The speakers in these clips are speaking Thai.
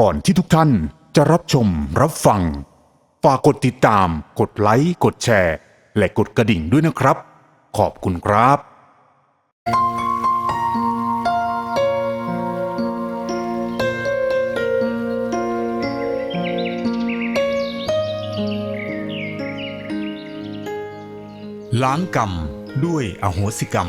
ก่อนที่ทุกท่านจะรับชมรับฟัง ฝากกดติดตาม กดไลค์ กดแชร์ และกดกระดิ่งด้วยนะครับ ขอบคุณครับ ล้างกรรมด้วยอโหสิกรรม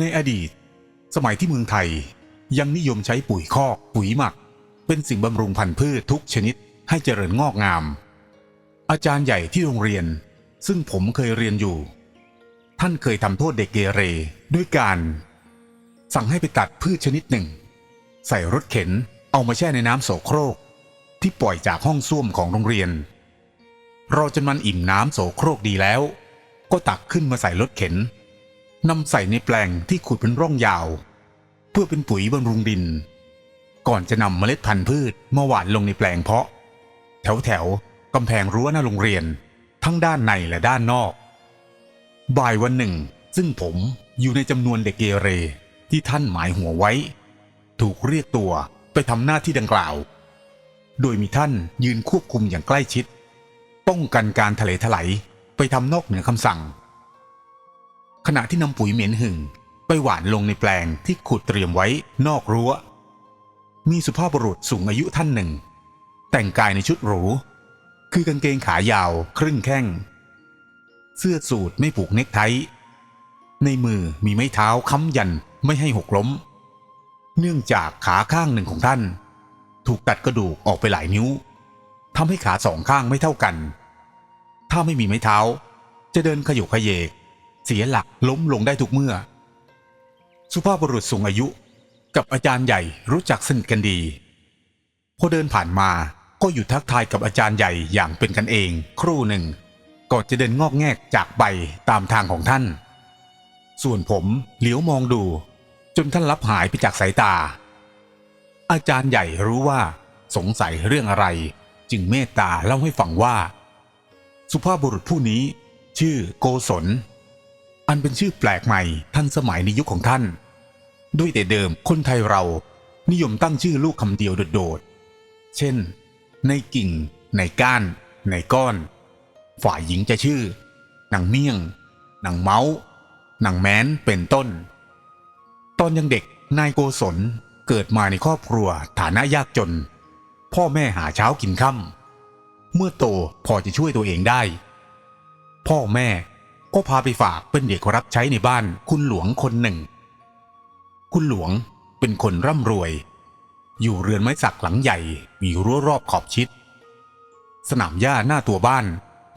ในอดีต สมัยที่เมืองไทยยังนิยมใช้ปุ๋ยคอกปุ๋ยหมัก เป็นสิ่งบำรุงพันธุ์พืชทุกชนิดให้เจริญงอกงาม อาจารย์ใหญ่ที่โรงเรียน ซึ่งผมเคยเรียนอยู่ ท่านเคยทำโทษเด็กเกเรด้วยการ สั่งให้ไปตัดพืชชนิดหนึ่ง ใส่รถเข็นเอามาแช่ในน้ำโสโครก ที่ปล่อยจากห้องส้วมของโรงเรียน รอจนมันอิ่มน้ำโสโครกดีแล้ว ก็ตักขึ้นมาใส่รถเข็น นำใส่ในแปลงที่ขุดเป็นร่องยาว เพื่อเป็นปุ๋ยบำรุงดิน ก่อนจะนำเมล็ดพันธุ์พืชมาหว่านลงในแปลงเพาะ แถวแถวกำแพงรั้วหน้าโรงเรียน ทั้งด้านในและด้านนอก บ่ายวันหนึ่ง ซึ่งผมอยู่ในจำนวนเด็กเกเรที่ท่านหมายหัวไว้ ถูกเรียกตัวไปทำหน้าที่ดังกล่าว โดยมีท่านยืนควบคุมอย่างใกล้ชิด ป้องกันการทะเลถลายไปทำนอกเหนือคำสั่ง ขณะที่นำปุ๋ยเหม็นหึ่ง ไปหวานลงในแปลงที่ขุดเตรียมไว้นอกรั้ว มีสุภาพบุรุษสูงอายุท่านหนึ่ง แต่งกายในชุดหรู คือกางเกงขายาวครึ่งแข้ง เสื้อสูทไม่ผูกเนคไท ในมือมีไม้เท้าค้ำยันไม่ให้หกล้ม เนื่องจากขาข้างหนึ่งของท่าน ถูกตัดกระดูกออกไปหลายนิ้วทำให้ขาสองข้างไม่เท่ากัน ถ้าไม่มีไม้เท้า จะเดินขยุกขยเยก เสียหลักล้มลงได้ทุกเมื่อ สุภาพบุรุษสูงอายุกับอาจารย์ใหญ่รู้จักสนิทกันดี พอเดินผ่านมาก็หยุดทักทายกับอาจารย์ใหญ่อย่างเป็นกันเอง ครู่หนึ่งก่อนจะเดินงอกแงกจากไปตามทางของท่าน ส่วนผมเหลียวมองดู จนท่านลับหายไปจากสายตา อาจารย์ใหญ่รู้ว่าสงสัยเรื่องอะไร จึงเมตตาเล่าให้ฟังว่า สุภาพบุรุษผู้นี้ ชื่อโกศล อันเป็นชื่อแปลกใหม่ทันสมัยในยุคของท่าน ด้วยแต่เดิมคนไทยเรานิยมตั้งชื่อลูกคำเดียวโดดๆ เช่น ในกิ่ง ในก้าน ในก้อน ฝ่ายหญิงจะชื่อนางเมี่ยงนางเมาส์นางแม้นเป็นต้น ตอนยังเด็กนายโกศลเกิดมาในครอบครัวฐานะยากจน พ่อแม่หาเช้ากินค่ำเมื่อโตพอจะช่วยตัวเองได้ พ่อแม่ ก็พาไปฝากเป็นเด็กรับใช้ในบ้านคุณหลวงคนหนึ่ง คุณหลวงเป็นคนร่ำรวย อยู่เรือนไม้สักหลังใหญ่มีรั้วรอบขอบชิด สนามหญ้าหน้าตัวบ้าน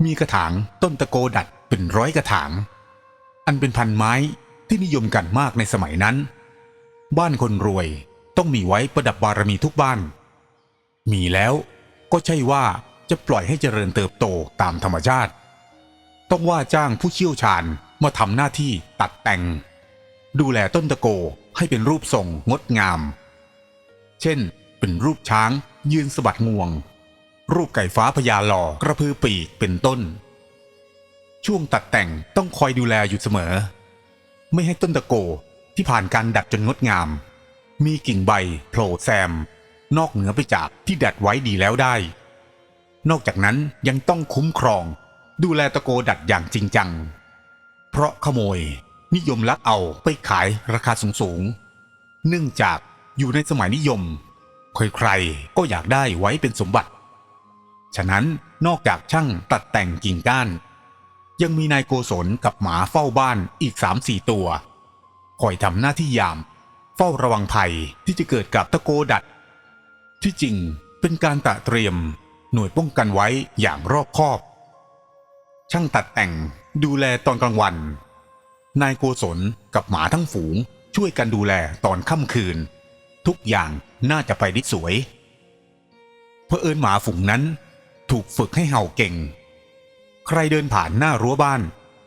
มีกระถางต้นตะโกดัดเป็นร้อยกระถาง อันเป็นพันไม้ที่นิยมกันมากในสมัยนั้น บ้านคนรวยต้องมีไว้ประดับบารมีทุกบ้าน มีแล้วก็ใช่ว่าจะปล่อยให้เจริญเติบโตตามธรรมชาติ ต้องว่าจ้างผู้เชี่ยวชาญมาทำหน้าที่ตัดแต่ง ดูแลต้นตะโกให้เป็นรูปทรงงดงาม เช่น เป็นรูปช้างยืนสะบัดงวง รูปไก่ฟ้าพญาหลอกระพือปีกเป็นต้น ช่วงตัดแต่งต้องคอยดูแลอยู่เสมอ ไม่ให้ต้นตะโกที่ผ่านการดัดจนงดงาม มีกิ่งใบโผล่แซม นอกเหนือไปจากที่ดัดไว้ดีแล้วได้ นอกจากนั้นยังต้องคุ้มครอง ดูแลตะโกดัดอย่างจริงจัง เพราะขโมยนิยมลักเอาไปขายราคาสูงๆ เนื่องจากอยู่ในสมัยนิยม ใครๆก็อยากได้ไว้เป็นสมบัติ ฉะนั้นนอกจากช่างตัดแต่งกิ่งก้าน ยังมีนายโกศลกับหมาเฝ้าบ้านอีกสามสี่ตัว คอยทำหน้าที่ยาม เฝ้าระวังภัยที่จะเกิดกับตะโกดัด ที่จริงเป็นการตระเตรียมหน่วยป้องกันไว้อย่างรอบคอบ ช่างตัดแต่งดูแลตอนกลางวัน นายโกศลกับหมาทั้งฝูงช่วยกันดูแลตอนค่ำคืน ทุกอย่างน่าจะไปได้สวยเพอเอิญหมาฝูงนั้น ถูกฝึกให้เห่าเก่ง ใครเดินผ่านหน้ารั้วบ้าน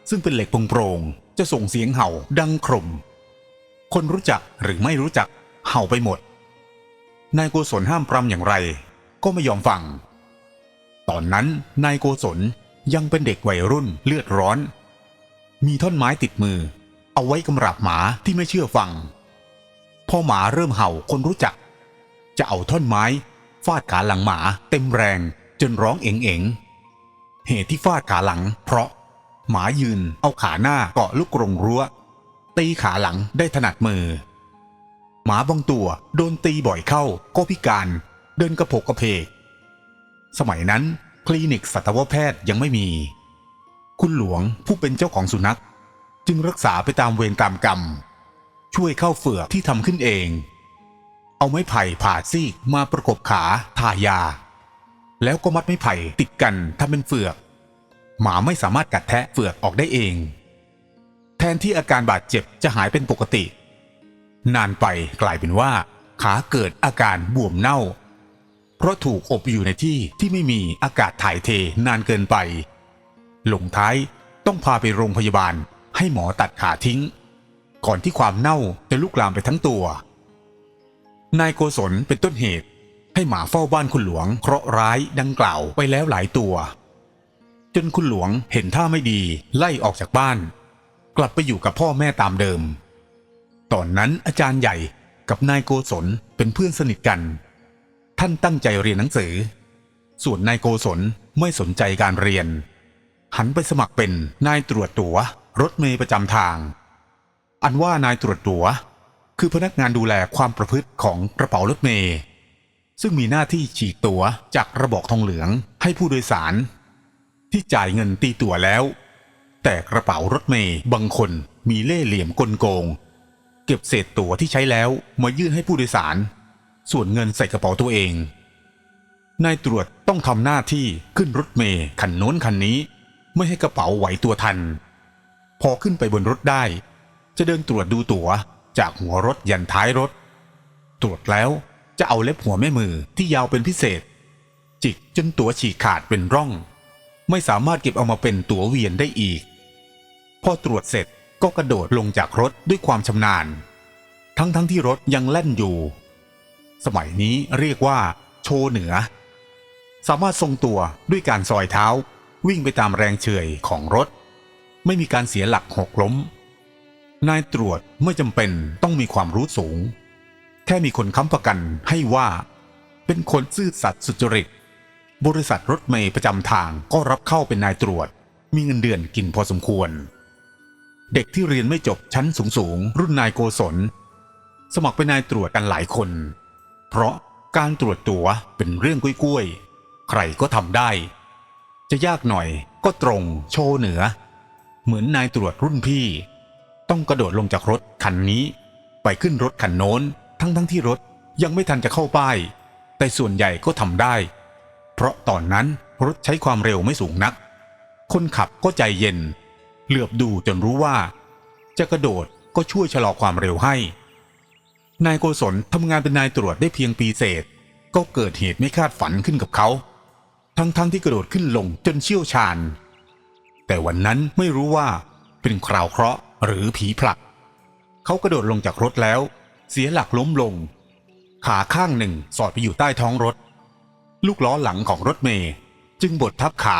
ซึ่งเป็นเหล็กโปร่งๆจะส่งเสียงเห่าดังครมคนรู้จักหรือไม่รู้จักเห่าไปหมด นายโกศลห้ามปรำอย่างไร ก็ไม่ยอมฟัง ตอนนั้นนายโกศล ยังเป็นเด็กวัยรุ่นเลือดร้อน มีท่อนไม้ติดมือ เอาไว้กำราบหมาที่ไม่เชื่อฟัง พอหมาเริ่มเห่าคนรู้จัก จะเอาท่อนไม้ ฟาดขาหลังหมาเต็มแรงจนร้องเอ๋งเอ๋งๆเหตุที่ฟาดขาหลัง เพราะ หมายืนเอาขาหน้าเกาะลูกกรงรั้ว ตีขาหลังได้ถนัดมือ หมาบางตัวโดนตีบ่อยเข้าก็พิการ เดินกระโผกกระเพก สมัยนั้น คลินิกสัตวแพทย์ยังไม่มี คุณหลวงผู้เป็นเจ้าของสุนัข จึงรักษาไปตามเวรตามกรรม ช่วยเข้าเฝือกที่ทำขึ้นเอง เอาไม้ไผ่ผ่าซีกมาประกบขาทายา แล้วก็มัดไม้ไผ่ติดกันทำเป็นเฝือก หมาไม่สามารถกัดแทะเฝือกออกได้เอง แทนที่อาการบาดเจ็บจะหายเป็นปกติ นานไปกลายเป็นว่าขาเกิดอาการบวมเน่า เพราะถูกอบอยู่ในที่ที่ไม่มีอากาศถ่ายเทนานเกินไป หลงท้ายต้องพาไปโรงพยาบาลให้หมอตัดขาทิ้ง ก่อนที่ความเน่าจะลุกลามไปทั้งตัว นายโกศลเป็นต้นเหตุ ให้หมาเฝ้าบ้านคุณหลวงเคราะห์ร้ายดังกล่าวไปแล้วหลายตัว จนคุณหลวงเห็นท่าไม่ดีไล่ออกจากบ้าน กลับไปอยู่กับพ่อแม่ตามเดิม ตอนนั้นอาจารย์ใหญ่กับนายโกศลเป็นเพื่อนสนิทกัน ท่านตั้งใจเรียนหนังสือ ส่วนนายโกศลไม่สนใจการเรียน หันไปสมัครเป็นนายตรวจตัว๋ว รถเมย์ประจำทาง อันว่านายตรวจตัว๋ว คือพนักงานดูแลความประพฤติของกระเป๋ารถเมย์ซึ่งมีหน้าที่ฉีกตั๋วจากระบอกทองเหลืองให้ผู้โดยสาร ที่จ่ายเงินตีตั๋วแล้ว แต่กระเป๋ารถเมย์บางคนมีเล่ห์เหลี่ยมกลโกง เก็บเศษตั๋วที่ใช้แล้วมายื่นให้ผู้โดยสาร ส่วนเงินใส่กระเป๋าตัวเอง นายตรวจต้องทำหน้าที่ขึ้นรถเมย์คันโน้นคันนี้ ไม่ให้กระเป๋าไหวตัวทัน พอขึ้นไปบนรถได้ จะเดินตรวจดูตั๋วจากหัวรถยันท้ายรถ ตรวจแล้วจะเอาเล็บหัวแม่มือที่ยาวเป็นพิเศษ จิกจนตั๋วฉีกขาดเป็นร่อง ไม่สามารถเก็บเอามาเป็นตั๋วเวียนได้อีก พอตรวจเสร็จก็กระโดดลงจากรถด้วยความชำนาญ ทั้งทั้งที่รถยังแล่นอยู่ สมัยนี้เรียกว่า โชเหนือ สามารถทรงตัวด้วยการซอยเท้า วิ่งไปตามแรงเฉยของรถ ไม่มีการเสียหลักหกล้ม นายตรวจไม่จำเป็นต้องมีความรู้สูง แค่มีคนค้ำประกันให้ว่า เป็นคนซื่อสัตย์สุจริต บริษัทรถเมย์ประจำทางก็รับเข้าเป็นนายตรวจ มีเงินเดือนกินพอสมควร เด็กที่เรียนไม่จบชั้นสูงๆรุ่นนายโกศลสมัครเป็นนายตรวจกันหลายคน เพราะการตรวจตัวเป็นเรื่องกล้วยๆ ใครก็ทำได้ จะยากหน่อยก็ตรงโชว์เหนือ เหมือนนายตรวจรุ่นพี่ ต้องกระโดดลงจากรถคันนี้ ไปขึ้นรถคันโน้น ทั้งทั้งๆที่รถยังไม่ทันจะเข้าป้าย แต่ส่วนใหญ่ก็ทำได้ เพราะตอนนั้นรถใช้ความเร็วไม่สูงนัก คนขับก็ใจเย็น เหลือบดูจนรู้ว่า จะกระโดดก็ช่วยชะลอความเร็วให้ นายโกศลทำงานเป็นนายตรวจได้เพียงปีเศษ ก็เกิดเหตุไม่คาดฝันขึ้นกับเขา ทั้งๆทที่กระโดดขึ้นลงจนเชี่ยวชาญ แต่วันนั้นไม่รู้ว่าเป็นคราวเคราะห์หรือผีผลัก เขากระโดดลงจากรถแล้ว เสียหลักล้มลง ขาข้างหนึ่งสอดไปอยู่ใต้ท้องรถ ลูกล้อหลังของรถเมย์จึงบดทับขา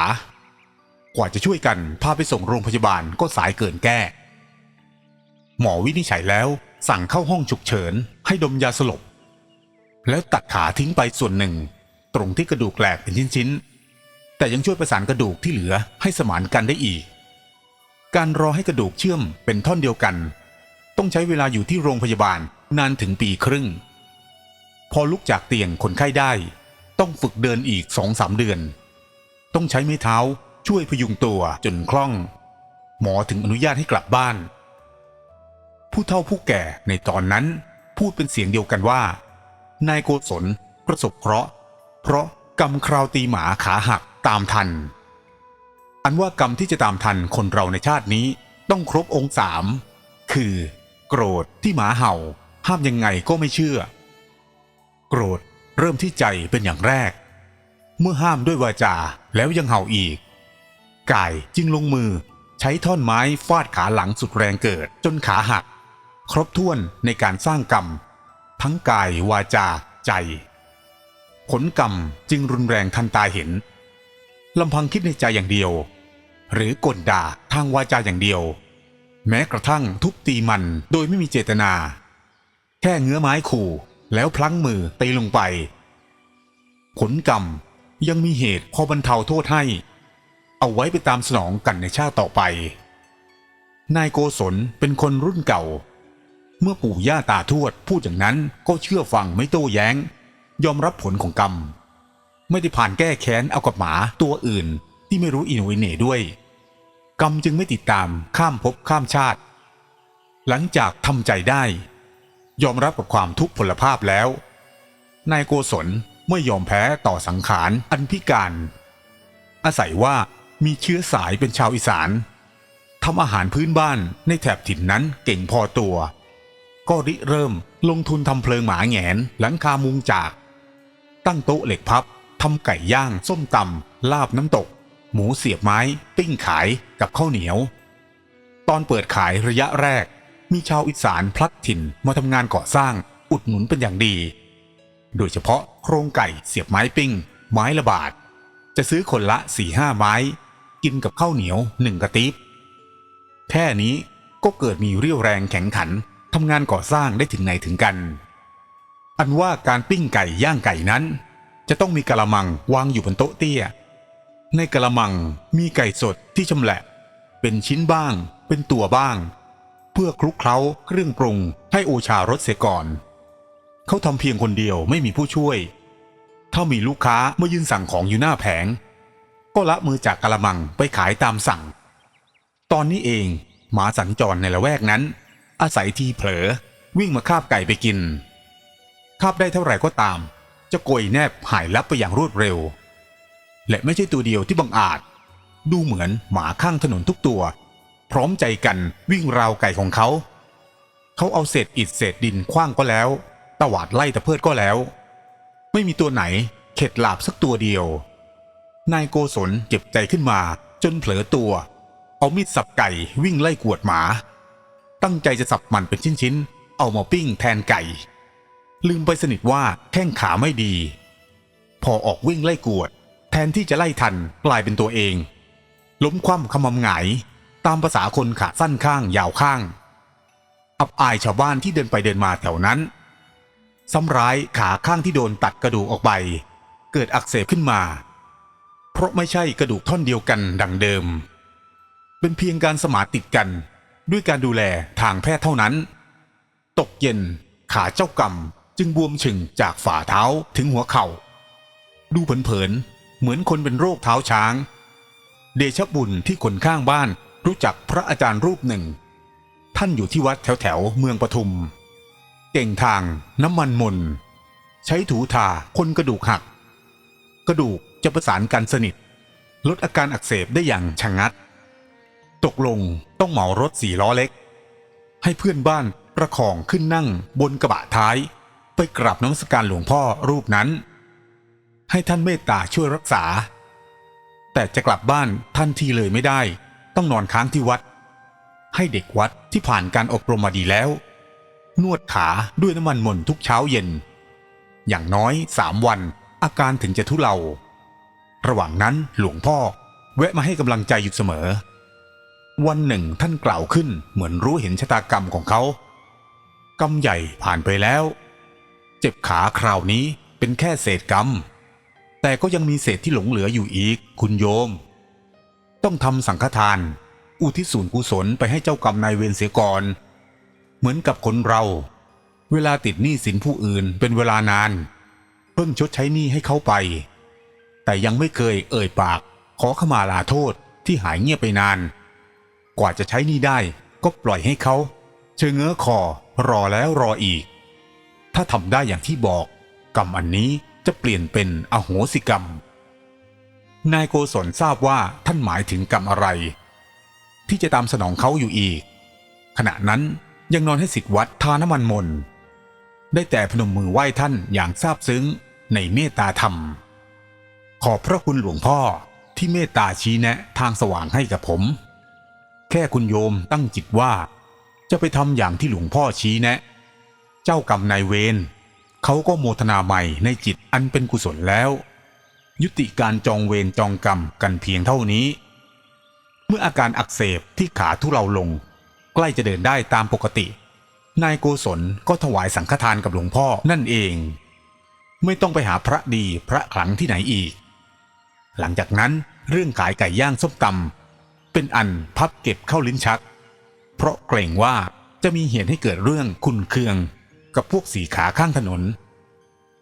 กว่าจะช่วยกันพาไปส่งโรงพยาบาลก็สายเกินแก้ หมอวินิจฉัยแล้ว สั่งเข้าห้องฉุกเฉิน ให้ดมยาสลบ แล้วตัดขาทิ้งไปส่วนหนึ่ง ตรงที่กระดูกแหลกเป็นชิ้นๆ แต่ยังช่วยประสานกระดูกที่เหลือให้สมานกันได้อีก การรอให้กระดูกเชื่อมเป็นท่อนเดียวกัน ต้องใช้เวลาอยู่ที่โรงพยาบาลนานถึงปีครึ่ง พอลุกจากเตียงคนไข้ได้ ต้องฝึกเดินอีกสองสามเดือน ต้องใช้ไม้เท้าช่วยพยุงตัวจนคล่อง หมอถึงอนุญาตให้กลับบ้าน ผู้เฒ่าผู้แก่ในตอนนั้นพูดเป็นเสียงเดียวกันว่า นายโกศลประสบเคราะห์เพราะกรรมคราวตีหมาขาหักตามทัน อันว่ากรรมที่จะตามทันคนเราในชาตินี้ต้องครบองค์สามคือ โกรธที่หมาเห่า ห้ามยังไงก็ไม่เชื่อ โกรธเริ่มที่ใจเป็นอย่างแรก เมื่อห้ามด้วยวาจาแล้วยังเห่าอีกกายจึงลงมือใช้ท่อนไม้ฟาดขาหลังสุดแรงเกิดจนขาหัก ครบถ้วนในการสร้างกรรม ทั้งกายวาจาใจ ผลกรรมจึงรุนแรงทันตาเห็นลำพังคิดในใจอย่างเดียว หรือกลด่าทางวาจาอย่างเดียว แม้กระทั่งทุบตีมันโดยไม่มีเจตนา แค่เงื้อไม้ขู่แล้วพลั้งมือตีลงไป ผลกรรมยังมีเหตุพอบรรเทาโทษให้ เอาไว้ไปตามสนองกันในชาติต่อไป นายโกศลเป็นคนรุ่นเก่า เมื่อปู่ย่าตาทวดพูดอย่างนั้นก็เชื่อฟังไม่โต้แย้ง ยอมรับผลของกรรม ไม่ได้ผ่านแก้แค้นเอากับหมาตัวอื่นที่ไม่รู้อินโนอิเน่ด้วย กรรมจึงไม่ติดตามข้ามภพข้ามชาติ หลังจากทำใจได้ ยอมรับกับความทุกข์พลภาพแล้ว นายโกศลไม่ยอมแพ้ต่อสังขารอันพิการ อาศัยว่ามีเชื้อสายเป็นชาวอีสานทำอาหารพื้นบ้านในแถบถิ่นนั้นเก่งพอตัว ก็ริเริ่มลงทุนทำเพลิงหมาแหงนหลังคามุงจาก ตั้งโต๊ะเหล็กพับทำไก่ย่าง ส้มตำลาบน้ำตก หมูเสียบไม้ ปิ้งขายกับข้าวเหนียว ตอนเปิดขายระยะแรก มีชาวอีสานพลัดถิ่นมาทำงานก่อสร้างอุดหนุนเป็นอย่างดี โดยเฉพาะโครงไก่เสียบไม้ปิ้ง ไม้ละบาท จะซื้อคนละสี่ห้าไม้ กินกับข้าวเหนียวหนึ่งกระติบแค่นี้ก็เกิดมีเรี่ยวแรงแข็งขัน ทำงานก่อสร้างได้ถึงไหนถึงกัน อันว่าการปิ้งไก่ย่างไก่นั้น จะต้องมีกะละมังวางอยู่บนโต๊ะเตี้ย ในกะละมังมีไก่สดที่ชำแหละ เป็นชิ้นบ้าง เป็นตัวบ้าง เพื่อคลุกเคล้าเครื่องปรุงให้โอชารสเสียก่อน เขาทำเพียงคนเดียวไม่มีผู้ช่วย ถ้ามีลูกค้ามายืนสั่งของอยู่หน้าแผง ก็ละมือจากกะละมังไปขายตามสั่ง ตอนนี้เองหมาสัญจรในละแวกนั้น อาศัยทีเผลอ วิ่งมาคาบไก่ไปกิน คาบได้เท่าไหร่ก็ตามจะโกยแนบหายลับไปอย่างรวดเร็ว และไม่ใช่ตัวเดียวที่บังอาจ ดูเหมือนหมาข้างถนนทุกตัว พร้อมใจกันวิ่งราวไก่ของเขา เขาเอาเศษอิฐเศษดินคว้างก็แล้ว ตวาดไล่ตะเพิดก็แล้ว ไม่มีตัวไหนเข็ดหลาบสักตัวเดียว นายโกศลเจ็บใจขึ้นมาจนเผลอตัว เอามีดสับไก่วิ่งไล่กวดหมา ตั้งใจจะสับมันเป็นชิ้นๆ เอามาปิ้งแทนไก่ ลืมไปสนิทว่าแข้งขาไม่ดี พอออกวิ่งไล่กวด แทนที่จะไล่ทันกลายเป็นตัวเอง ล้มคว่ำขมำหงายตามภาษาคนขาสั้นข้างยาวข้าง อับอายชาวบ้านที่เดินไปเดินมาแถวนั้น ซ้ำร้ายขาข้างที่โดนตัดกระดูกออกไป เกิดอักเสบขึ้นมา เพราะไม่ใช่กระดูกท่อนเดียวกันดังเดิม เป็นเพียงการสมานติดกัน ด้วยการดูแลทางแพทย์เท่านั้น ตกเย็นขาเจ้ากรรมจึงบวมฉึงจากฝ่าเท้าถึงหัวเข่า ดูเผินๆเหมือนคนเป็นโรคเท้าช้าง เดชะบุญที่คนข้างบ้านรู้จักพระอาจารย์รูปหนึ่ง ท่านอยู่ที่วัดแถวๆเมืองปทุม เก่งทางน้ำมันมน ใช้ถูทาคนกระดูกหัก กระดูกจะประสานกันสนิท ลดอาการอักเสบได้อย่างชะงัด ตกลงต้องเหมารถสี่ล้อเล็ก ให้เพื่อนบ้านประคองขึ้นนั่งบนกระบะท้าย ไปกราบนมัสการหลวงพ่อรูปนั้น ให้ท่านเมตตาช่วยรักษา แต่จะกลับบ้านท่านทีเลยไม่ได้ ต้องนอนค้างที่วัด ให้เด็กวัดที่ผ่านการอบรมมาดีแล้ว นวดขาด้วยน้ำมันมนทุกเช้าเย็น อย่างน้อยสามวันอาการถึงจะทุเลา ระหว่างนั้นหลวงพ่อแวะมาให้กำลังใจอยู่เสมอ วันหนึ่งท่านกล่าวขึ้นเหมือนรู้เห็นชะตากรรมของเขา กรรมใหญ่ผ่านไปแล้ว เจ็บขาคราวนี้เป็นแค่เศษกรรม แต่ก็ยังมีเศษที่หลงเหลืออยู่อีก คุณโยม ต้องทำสังฆทาน อุทิศส่วนกุศลไปให้เจ้ากรรมนายเวรเสียก่อน เหมือนกับคนเรา เวลาติดหนี้สินผู้อื่นเป็นเวลานาน เพิ่งชดใช้หนี้ให้เขาไป แต่ยังไม่เคยเอ่ยปาก ขอขมาลาโทษที่หายเงียบไปนาน กว่าจะใช้นี้ได้ ก็ปล่อยให้เขาเชงเง้อคอรอแล้วรออีก ถ้าทำได้อย่างที่บอก กรรมอันนี้จะเปลี่ยนเป็นอโหสิกรรม นายโกศลทราบว่าท่านหมายถึงกรรมอะไร ที่จะตามสนองเขาอยู่อีก ขณะนั้นยังนอนให้สิทธิวัดทาน้ำมันมนได้แต่พนมมือไหว้ท่านอย่างซาบซึ้งในเมตตาธรรม ขอบพระคุณหลวงพ่อที่เมตตาชี้แนะทางสว่างให้กับผม แค่คุณโยมตั้งจิตว่า จะไปทำอย่างที่หลวงพ่อชี้แนะ เจ้ากรรมนายเวรเขาก็โมทนาใหม่ในจิตอันเป็นกุศลแล้ว ยุติการจองเวรจองกรรมกันเพียงเท่านี้ เมื่ออาการอักเสบที่ขาทุเลาลง ใกล้จะเดินได้ตามปกติ นายโกศลก็ถวายสังฆทานกับหลวงพ่อนั่นเอง ไม่ต้องไปหาพระดีพระขลังที่ไหนอีก หลังจากนั้นเรื่องขายไก่ย่างส้มตำ เป็นอันพับเก็บเข้าลิ้นชัก เพราะเกรงว่าจะมีเหตุให้เกิดเรื่องคุณเคือง กับพวกสีขาข้างถนน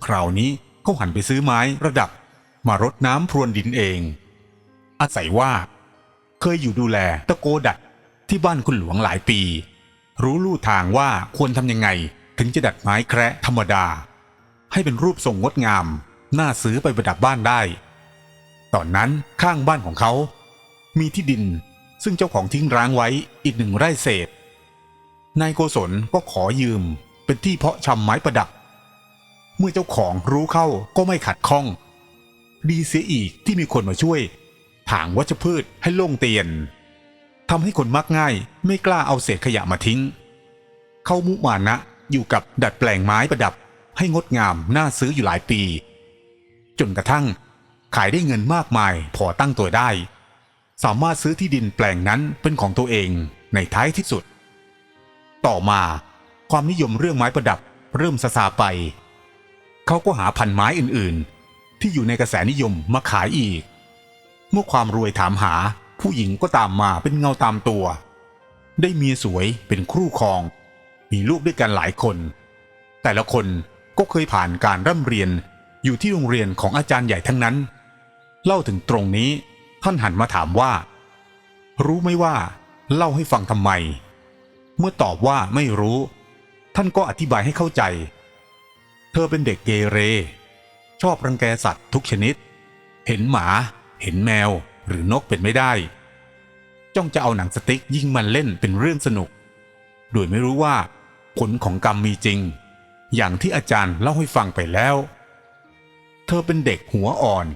คราวนี้เขาหันไปซื้อไม้ระดับมารดน้ำพรวนดินเอง อาศัยว่า เคยอยู่ดูแลตะโกดัดที่บ้านคุณหลวงหลายปี รู้ลู่ทางว่าควรทำยังไงถึงจะดัดไม้แคระธรรมดา ให้เป็นรูปทรงงดงาม น่าซื้อไปประดับบ้านได้ ตอนนั้นข้างบ้านของเขา มีที่ดิน ซึ่งเจ้าของทิ้งร้างไว้อีกหนึ่งไร่เศษ นายโกศลก็ขอยืมเป็นที่เพาะชำไม้ประดับ เมื่อเจ้าของรู้เข้าก็ไม่ขัดข้อง ดีเสียอีกที่มีคนมาช่วย ถางวัชพืชให้โล่งเตียนทำให้คนมักง่ายไม่กล้าเอาเศษขยะมาทิ้ง เขามุมานะอยู่กับดัดแปลงไม้ประดับให้งดงามน่าซื้ออยู่หลายปี จนกระทั่งขายได้เงินมากมายพอตั้งตัวได้ สามารถซื้อที่ดินแปลงนั้นเป็นของตัวเองในท้ายที่สุด ต่อมาความนิยมเรื่องไม้ประดับเริ่มซาซาไป เขาก็หาพันไม้อื่นๆ ที่อยู่ในกระแสนิยมมาขายอีก เมื่อความรวยถามหาผู้หญิงก็ตามมาเป็นเงาตามตัว ได้เมียสวยเป็นครู่ครอง มีลูกด้วยกันหลายคน แต่ละคนก็เคยผ่านการร่ำเรียนอยู่ที่โรงเรียนของอาจารย์ใหญ่ทั้งนั้น เล่าถึงตรงนี้ ท่านหันมาถามว่า รู้ไหมว่า เล่าให้ฟังทำไม เมื่อตอบว่าไม่รู้ ท่านก็อธิบายให้เข้าใจ เธอเป็นเด็กเกเร ชอบรังแกสัตว์ทุกชนิด เห็นหมา เห็นแมว หรือนกเป็นไม่ได้ จ้องจะเอาหนังสติ๊กยิงมันเล่นเป็นเรื่องสนุก โดยไม่รู้ว่า ผลของกรรมมีจริง อย่างที่อาจารย์เล่าให้ฟังไปแล้ว เธอเป็นเด็กหัวอ่อน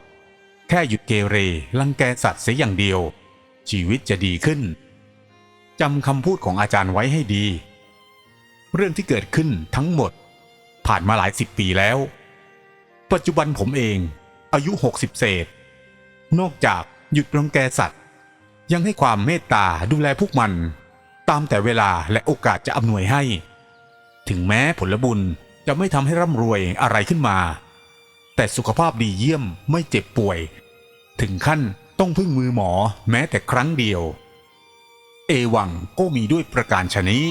ค่หยุดเกเรรังแกสัตว์เสียอย่างเดียว ชีวิตจะดีขึ้นจำคำพูดของอาจารย์ไว้ให้ดี เรื่องที่เกิดขึ้นทั้งหมด ผ่านมาหลายสิบปีแล้ว ปัจจุบันผมเอง อายุ 60 เศษ นอกจากหยุดรังแกสัตว์ ยังให้ความเมตตาดูแลพวกมัน ตามแต่เวลาและโอกาสจะอำนวยให้ ถึงแม้ผลบุญจะไม่ทำให้ร่ำรวยอะไรขึ้นมา แต่สุขภาพดีเยี่ยมไม่เจ็บป่วย ถึงขั้นต้องพึ่งมือหมอแม้แต่ครั้งเดียว เอวังก็มีด้วยประการชนี้